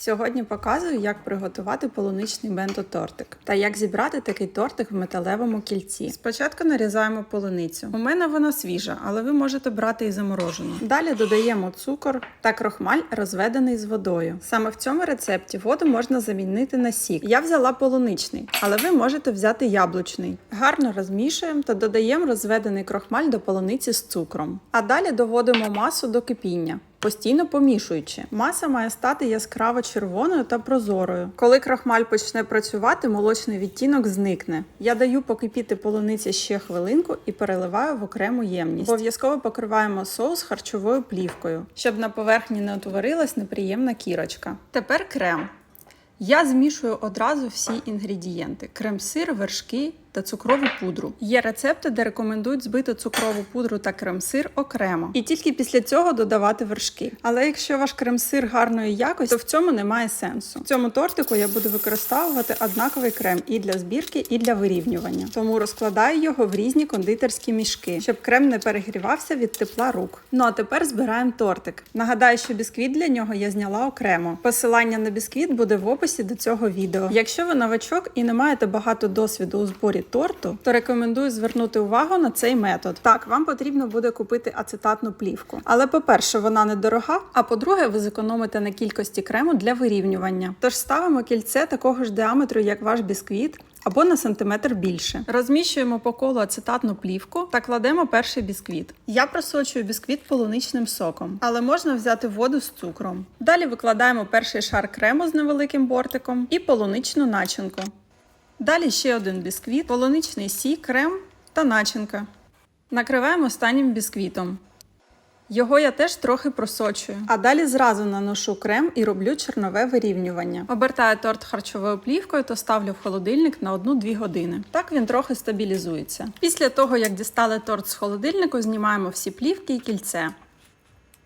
Сьогодні показую, як приготувати полуничний бенто-тортик та як зібрати такий тортик в металевому кільці. Спочатку нарізаємо полуницю. У мене вона свіжа, але ви можете брати і заморожену. Далі додаємо цукор та крохмаль, розведений з водою. Саме в цьому рецепті воду можна замінити на сік. Я взяла полуничний, але ви можете взяти яблучний. Гарно розмішуємо та додаємо розведений крохмаль до полуниці з цукром. А далі доводимо масу до кипіння. Постійно помішуючи, маса має стати яскраво червоною та прозорою. Коли крахмаль почне працювати, молочний відтінок зникне. Я даю покипіти полуниці ще хвилинку і переливаю в окрему ємність. Обов'язково покриваємо соус харчовою плівкою, щоб на поверхні не утворилась неприємна кірочка. Тепер крем. Я змішую одразу всі інгредієнти: крем-сир, вершки та цукрову пудру. Є рецепти, де рекомендують збити цукрову пудру та крем-сир окремо, і тільки після цього додавати вершки. Але якщо ваш крем-сир гарної якості, то в цьому немає сенсу. В цьому тортику я буду використовувати однаковий крем і для збірки, і для вирівнювання. Тому розкладаю його в різні кондитерські мішки, щоб крем не перегрівався від тепла рук. Ну а тепер збираємо тортик. Нагадаю, що бісквіт для нього я зняла окремо. Посилання на бісквіт буде в описі до цього відео. Якщо ви новачок і не маєте багато досвіду у зборі торту, то рекомендую звернути увагу на цей метод. Так, вам потрібно буде купити ацетатну плівку. Але, по-перше, вона недорога. А по-друге, ви зекономите на кількості крему для вирівнювання. Тож ставимо кільце такого ж діаметру, як ваш бісквіт. Або на сантиметр більше. Розміщуємо по колу ацетатну плівку та кладемо перший бісквіт. Я просочую бісквіт полуничним соком, але можна взяти воду з цукром. Далі викладаємо перший шар крему з невеликим бортиком і полуничну начинку. Далі ще один бісквіт, полуничний сік, крем та начинка. Накриваємо останнім бісквітом. Його я теж трохи просочую, а далі зразу наношу крем і роблю чорнове вирівнювання. Обертаю торт харчовою плівкою та ставлю в холодильник на 1-2 години. Так він трохи стабілізується. Після того, як дістали торт з холодильнику, знімаємо всі плівки і кільце.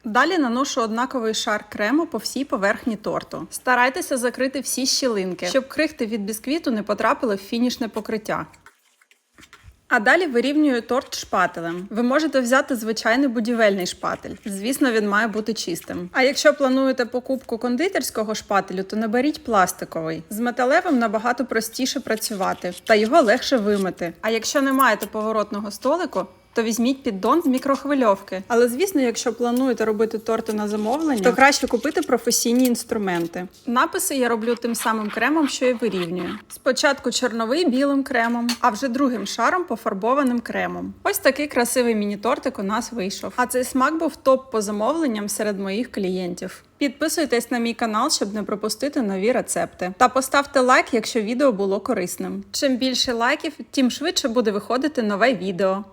Далі наношу однаковий шар крему по всій поверхні торту. Старайтеся закрити всі щілинки, щоб крихти від бісквіту не потрапили в фінішне покриття. А далі вирівнюю торт шпателем. Ви можете взяти звичайний будівельний шпатель. Звісно, він має бути чистим. А якщо плануєте покупку кондитерського шпателю, то наберіть пластиковий. З металевим набагато простіше працювати, та його легше вимити. А якщо не маєте поворотного столику, то візьміть піддон з мікрохвильовки. Але звісно, якщо плануєте робити торти на замовлення, то краще купити професійні інструменти. Написи я роблю тим самим кремом, що і вирівнюю. Спочатку чорновий білим кремом, а вже другим шаром пофарбованим кремом. Ось такий красивий міні-тортик у нас вийшов. А цей смак був топ по замовленням серед моїх клієнтів. Підписуйтесь на мій канал, щоб не пропустити нові рецепти. Та поставте лайк, якщо відео було корисним. Чим більше лайків, тим швидше буде виходити нове відео.